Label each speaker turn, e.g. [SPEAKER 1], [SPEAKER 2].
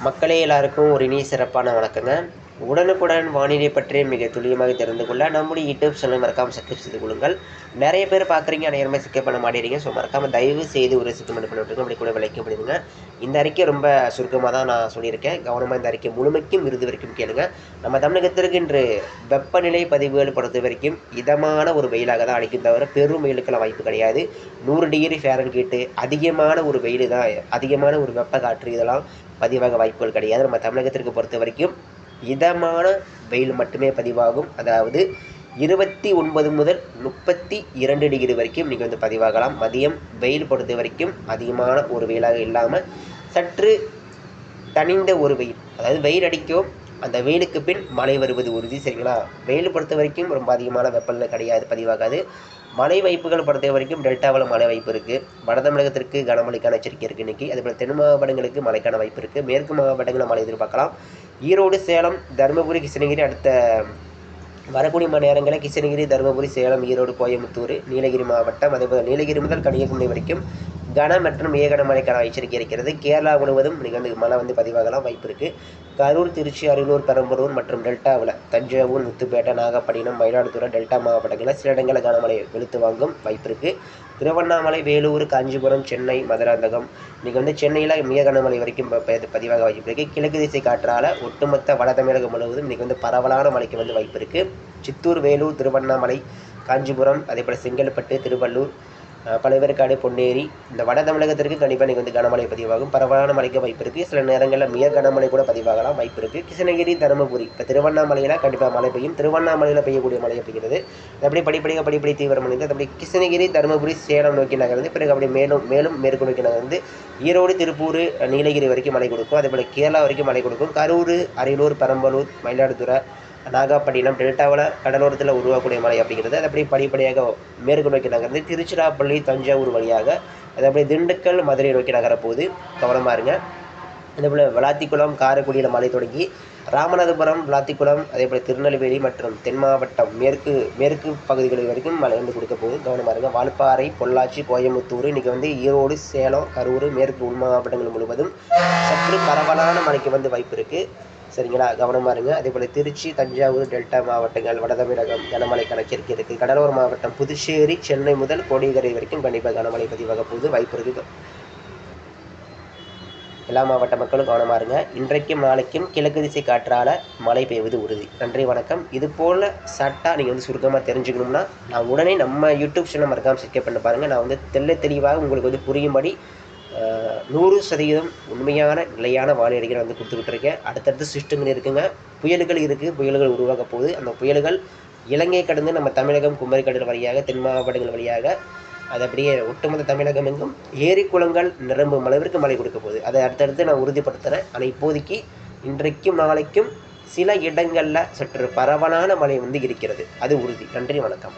[SPEAKER 1] மக்களே எல்லாருக்கும் ஒரு இனிய சிறப்பான வணக்கங்க. உடனுக்குடன் வானிலை பற்றி மிக துல்லியமாக தெரிந்து கொள்ள நம்முடைய யூடியூப் சேனல் மறக்காமல் சப்ஸ்கிரைப் செய்து கொள்ளுங்கள். நிறைய பேர் பார்க்குறீங்க அனைவருமே சிக்க பண்ண மாட்டேறீங்க. ஸோ மறக்காமல் தயவு செய்து ஒரு சிக்கமெண்ட் பண்ணி விட்டுருங்க. அப்படி கூட விலைக்கு முடியுங்க இந்த அறிக்கை ரொம்ப சுருக்கமாக தான் நான் சொல்லியிருக்கேன். கவனமாக இந்த அறிக்கை முழுமைக்கும் விருது வரைக்கும் கேளுங்க. நம்ம தமிழகத்திற்கு இன்று வெப்பநிலை பதிவுகள் பொறுத்த வரைக்கும் இதமான ஒரு வெயிலாக தான் அடிக்கும் தவிர பெரும் வெயிலுக்கெல்லாம் வாய்ப்பு கிடையாது. நூறு டிகிரி ஃபேரன் கேட்டு அதிகமான ஒரு வெயில் தான் அதிகமான ஒரு வெப்ப காற்று இதெல்லாம் பதிவாக வாய்ப்புகள் கிடையாது. நம்ம தமிழகத்திற்கு பொறுத்த வரைக்கும் இதமான வெயில் மட்டுமே பதிவாகும். அதாவது இருபத்தி ஒன்பது முதல் முப்பத்தி இரண்டு டிகிரி வரைக்கும் நீங்கள் வந்து பதிவாகலாம். மதியம் வெயில் பொறுத்த வரைக்கும் அதிகமான ஒரு வெயிலாக இல்லாமல் சற்று தனிந்த ஒரு வெயில். அதாவது வெயில் அடிக்கும் அந்த வெயிலுக்கு பின் மழை வருவது உறுதி சரிங்களா? வெயில் பொறுத்த வரைக்கும் ரொம்ப அதிகமான வெப்பநிலை கிடையாது பதிவாகாது. மழை வாய்ப்புகள் பொறுத்த வரைக்கும் டெல்டாவில் மழை வாய்ப்பு இருக்குது வட தமிழகத்திற்கு கனமழைக்கான எச்சரிக்கை இருக்குது இன்றைக்கி அதேபோல் தென் மாவட்டங்களுக்கு மழைக்கான வாய்ப்பு இருக்குது மேற்கு மாவட்டங்களில் மழை எதிர்பார்க்கலாம். ஈரோடு சேலம் தருமபுரி கிருஷ்ணகிரி அடுத்த வரக்கூடிய மணி நேரங்களில் கிருஷ்ணகிரி தருமபுரி சேலம் ஈரோடு கோயம்புத்தூர் நீலகிரி மாவட்டம். அதேபோல் நீலகிரி முதல் கன்னியாகுமரி வரைக்கும் கன மற்றும் ஏகன மழைக்கான எச்சரிக்கை இருக்கிறது. கேரளா முழுவதும் இன்னைக்கு வந்து மழை வந்து பதிவாகலாம். வாய்ப்பு இருக்குது கரூர் திருச்சி அரியலூர் பெரம்பலூர் மற்றும் டெல்டாவில் தஞ்சாவூர் முத்துப்பேட்டை நாகப்பட்டினம் மயிலாடுதுறை டெல்டா மாவட்டங்களில் சில இடங்களில் கனமழை வெளுத்து வாங்கும் வாய்ப்பு இருக்குது திருவண்ணாமலை வேலூர் காஞ்சிபுரம் சென்னை மதுராந்தகம் இன்றைக்கி வந்து சென்னையில் மிக கனமழை வரைக்கும் பதிவாக வாய்ப்பு இருக்குது கிழக்கு திசை காற்றால் ஒட்டுமொத்த வட தமிழகம் முழுவதும் இன்றைக்கி வந்து பரவலான மழைக்கு வந்து வாய்ப்பு இருக்குது சித்தூர் வேலூர் திருவண்ணாமலை காஞ்சிபுரம் அதேபோல் செங்கல்பட்டு திருவள்ளூர் பழையவருக்காடு பழவேற்காடு பொன்னேரி இந்த வட தமிழகத்திற்கு கண்டிப்பாக இன்றைக்கி வந்து கனமழை பதிவாகும். பரவலான மழைக்கு வாய்ப்பு இருக்குது சில நேரங்களில் மிக கனமழை கூட பதிவாகலாம் வாய்ப்பு இருக்குது கிருஷ்ணகிரி தருமபுரி இப்போ திருவண்ணாமலையில் கண்டிப்பாக மழை பெய்யும். திருவண்ணாமலையில் பெய்யக்கூடிய மழை பெய்கிறது அப்படி படிப்படியாக படிப்படி தீவிரமடைந்து அப்படி கிருஷ்ணகிரி தருமபுரி சேலம் நோக்கி நகர்ந்து பிறகு அப்படி மேலும் மேலும் மேற்கு நோக்கி நகர்ந்து ஈரோடு திருப்பூர் நீலகிரி வரைக்கும் மழை கொடுக்கும். அதேபோல் கேரளா வரைக்கும் மழை கொடுக்கும். கரூர் அரியலூர் பெரம்பலூர் மயிலாடுதுறை நாகப்பட்டினம் டெல்டாவில் கடலோரத்தில் உருவாகக்கூடிய மழை அப்படிங்கிறது. அது அப்படியே படிப்படியாக மேற்கு நோக்கி நகர்ந்து திருச்சிராப்பள்ளி தஞ்சாவூர் வழியாக அது அப்படியே திண்டுக்கல் மதுரை நோக்கி நகரப்போகுது கவனமாக இருங்க. அதே போல் விளாத்திக்குளம் காரைக்குடியில் மழை தொடங்கி ராமநாதபுரம் விளாத்திக்குளம் அதேபோல் திருநெல்வேலி மற்றும் தென் மாவட்டம் மேற்கு மேற்கு பகுதிகள் வரைக்கும் மழை வந்து கொடுக்க போகுது. கவனமாக இருங்க. வால்பாறை பொள்ளாச்சி கோயம்புத்தூர் இன்றைக்கி வந்து ஈரோடு சேலம் கரூர் மேற்கு உள் மாவட்டங்கள் முழுவதும் சற்று பரவலான மழைக்கு வந்து வாய்ப்பு இருக்குது சரிங்களா? கவனமாக இருங்க. அதே போல் திருச்சி தஞ்சாவூர் டெல்டா மாவட்டங்கள் வட தமிழகம் கனமழை கணக்கிற்கு இருக்குது கடலோர மாவட்டம் புதுச்சேரி சென்னை முதல் கோடியக்கரை வரைக்கும் கண்டிப்பாக கனமழை பதிவாக போகுது. வாய்ப்பு இருக்குது எல்லா மாவட்ட மக்களும் கவனமாக இருங்க. இன்றைக்கும் நாளைக்கும் கிழக்கு திசை காற்றால் மழை பெய்வது உறுதி. நன்றி வணக்கம். இது போல் சட்டா நீங்கள் வந்து சுருக்கமாக தெரிஞ்சுக்கணும்னா நான் உடனே நம்ம யூடியூப் சேனல் மறக்காமல் சப்ஸ்கிரைப் பண்ண பாருங்கள் நான் வந்து தெள்ள தெளிவாக உங்களுக்கு வந்து புரியும்படி நூறு சதவீதம் உண்மையான நிலையான வானிலைகளை வந்து கொடுத்துக்கிட்டு இருக்கேன் அடுத்தடுத்து சிஸ்டங்கள் இருக்குங்க. புயல்கள் இருக்குது புயல்கள் உருவாக போகுது. அந்த புயல்கள் இலங்கை கடந்து நம்ம தமிழகம் குமரி கடல் வழியாக தென் மாவட்டங்கள் வழியாக அது அப்படியே ஒட்டுமொத்த தமிழகம் எங்கும் ஏரி குளங்கள் நிரம்பும் அளவிற்கு மழை கொடுக்க போகுது. அதை அடுத்தடுத்து நான் உறுதிப்படுத்துகிறேன் ஆனால் இப்போதைக்கு இன்றைக்கும் நாளைக்கும் சில இடங்களில் சற்று பரவலான மழை வந்து இருக்கிறது. அது உறுதி. நன்றி வணக்கம்.